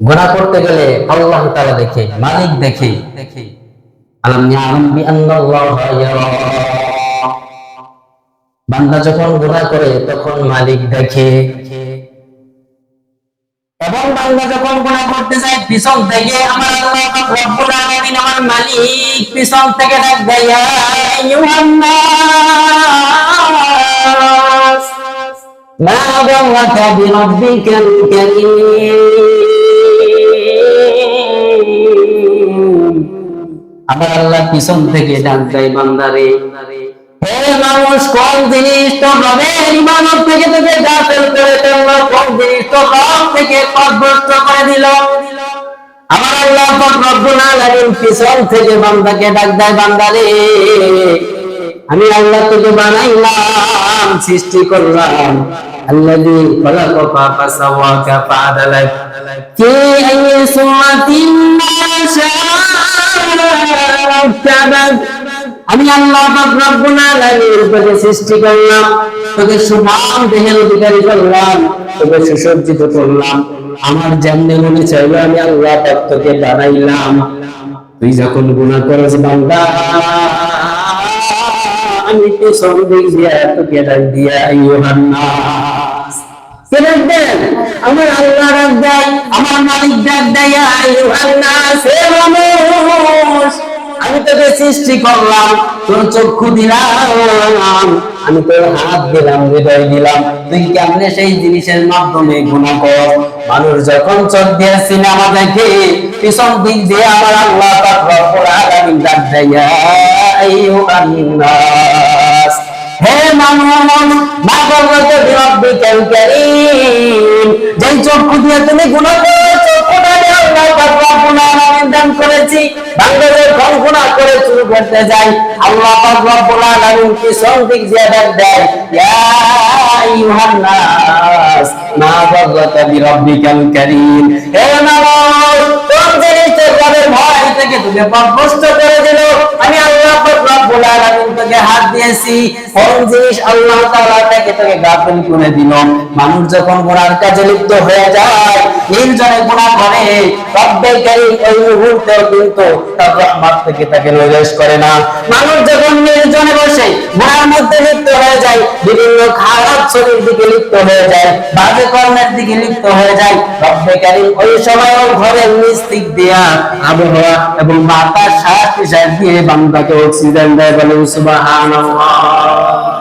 গুনাহ করতে গেলে আল্লাহ তাআলা দেখে, মালিক দেখে। বিআন্নাল্লাহা বান্দা যখন গুনাহ করে, তখন মালিক দেখে। এবং বান্দা যখন গুনাহ করতে যায়, পিছন থেকে আমার আল্লাহ আমার মালিক পিছন থেকে ডাক দেয়, ইয়া আমার আল্লাহ পিছন থেকে ডাক দেয় বান্দারে হে মানুষ কোন জিনিস তো রবের ইমানত থেকে তোকে গাফেল করে ফেললো কোন জিনিস তো রব থেকে পথভ্রষ্ট করে দিল আমার আল্লাহ পাক রব্বুল আলামিন পিছন থেকে বান্দাকে ডাক দেয় বান্দারে আমি আল্লাহ তোকে বানাইলাম সৃষ্টি করলাম الذي خلقك فسواك فعدلك في أي سورة ما شاء ركبك আমি আল্লাহ তোকে সৃষ্টি করলাম, তোকে সুঠাম দেহের অধিকারী করলাম, তোকে সুসজ্জিত করলাম। আমার যেমনি মনে চাইলো আমি আল্লাহ তোকে বানাইলাম। তুই যখন গুনাহ করস বান্দা, আমি তো সব দিক দিয়া তোকে দিয়া আমার আল্লাহ ডাক দেয়, আমার মালিক ডাক দেয়, আইয়ুহান নাস। হে আমি তোকে সৃষ্টি করলাম, তোর চক্ষু দিলাম। আমি তোর হাত দিলাম, হৃদয় দিলাম। তুই কেমনে সেই জিনিসের মাধ্যমে গুণা কর? মানুষ যখন চোখ দিয়ে সিনেমা দেখে, পিছন দিক দিয়ে আমার আল্লাহ হে মানুষ চক্ষু দিয়ে তুমি গুনাহ করো চক্ষুটা দিয়ে আল্লাহ দান করেছি। বাংলাদেশ কল্পনা করে শুরু করতে যাই। আল্লাহ পাক রব্বুল আলামিন কি দেয়? ইয়া নাস মা হে কোন ভয় থেকে পথভ্রষ্ট করে দিল? আমি আল্লাহ পাক রব্বুল আলামিন তোকে হাত দিয়েছি। কোন জিনিস আল্লাহ তাআলা তোকে গাফিল করে দিল? মানুষ যখন গুনার কাজে লিপ্ত হয়ে যায় নির্জনে গুনাহ করে রব্বুল কারীম ওই মুহূর্তেও কিন্তু তার রহমত থেকে তাকে প্রবেশ করে না। মানুষ যখন নির্জনে বসে গুনার মধ্যে লিপ্ত হয়ে যায়, বিভিন্ন খারাপ ছবির দিকে লিপ্ত হয়ে যায়, বাজে কর্মের দিকে লিপ্ত হয়ে যায় রব্বুল কারীম ওই সময় ঘরের নিচ দিক আবহাওয়া এবং বাতাস শ্বাস নিঃশ্বাস দিয়ে বান্দাকে অক্সিজেন দেয় বলে সুবহানাল্লাহ।